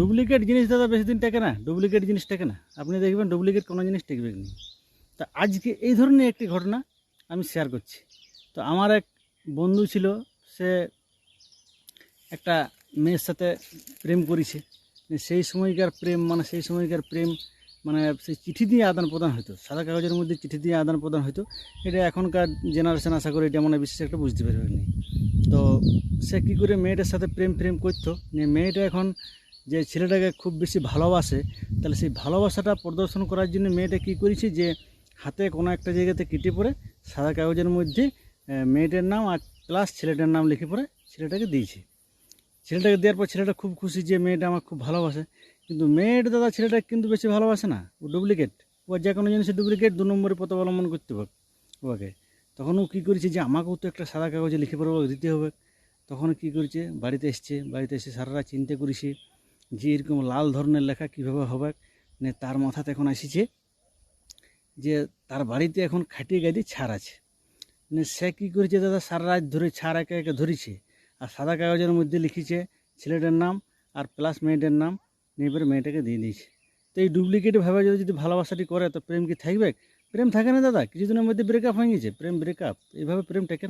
Duplicate জিনিস দাদা বেশি দিন টেকে না, ডুপ্লিকেট জিনিস টেকে না। আপনি দেখবেন ডুপ্লিকেট কোনো জিনিস টেকবে না। তা আজকে এই ধরনের একটি ঘটনা আমি শেয়ার করছি। তো আমার এক বন্ধু ছিল, সে একটা মেয়ের সাথে প্রেম করেছে। সেই সময়কার প্রেম মানে সেই সময়কার প্রেম মানে সেই চিঠি দিয়ে আদান প্রদান হতো সাদা কাগজের মধ্যে চিঠি দিয়ে আদান প্রদান হতো এটা এখনকার জেনারেশন আশা করি এটা মানে বিশেষ একটা বুঝতে পারবে তো সে কী করে মেয়েটার সাথে প্রেম প্রেম করতো মেয়েটা এখন যে ছেলেটাকে খুব বেশি ভালোবাসে, তাহলে সেই ভালোবাসাটা প্রদর্শন করার জন্য মেয়েটা কী করেছে যে, হাতে কোনো একটা জায়গাতে কেটে পড়ে সাদা কাগজের মধ্যে মেয়েটার নাম আর প্লাস ছেলেটার নাম লিখে পড়ে ছেলেটাকে দিয়েছে। ছেলেটাকে দেওয়ার পর ছেলেটা খুব খুশি যে মেয়েটা আমার খুব ভালোবাসে। কিন্তু মেয়েটা দাদা ছেলেটা কিন্তু বেশি ভালোবাসে না, ও ডুপ্লিকেট ও যে কোনো জিনিসের ডুপ্লিকেট দু নম্বরে পথ অবলম্বন করতে হবে ওকে। তখন ও কী করেছে যে, আমাকেও তো একটা সাদা কাগজে লিখে পড়ে দিতে হবে। তখন কী করেছে, বাড়িতে এসছে, বাড়িতে এসে সারারা চিন্তা করেছে যে এরকম লাল ধরনের লেখা কীভাবে হবে মানে তার মাথাতে এখন আসিছে যে তার বাড়িতে এখন খাটিয়ে গাড়ি ছাড় আছে। মানে সে কী করেছে দাদা? সারা রাত ধরে ছাড় একে একে ধরেছে। আর সাদা কাগজের মধ্যে লিখেছে, ছেলেটার নাম আর প্লাস মেয়েটার নাম এবার মেয়েটাকে দিয়ে দিয়েছে। তো এই ডুপ্লিকেট ভাবে যদি যদি ভালোবাসাটি করে, তো প্রেম কি থাকবে? প্রেম থাকে না দাদা, কিছুদিনের মধ্যে ব্রেকআপ হয়ে গেছে। প্রেম ব্রেকআপ এইভাবে প্রেম টেকে।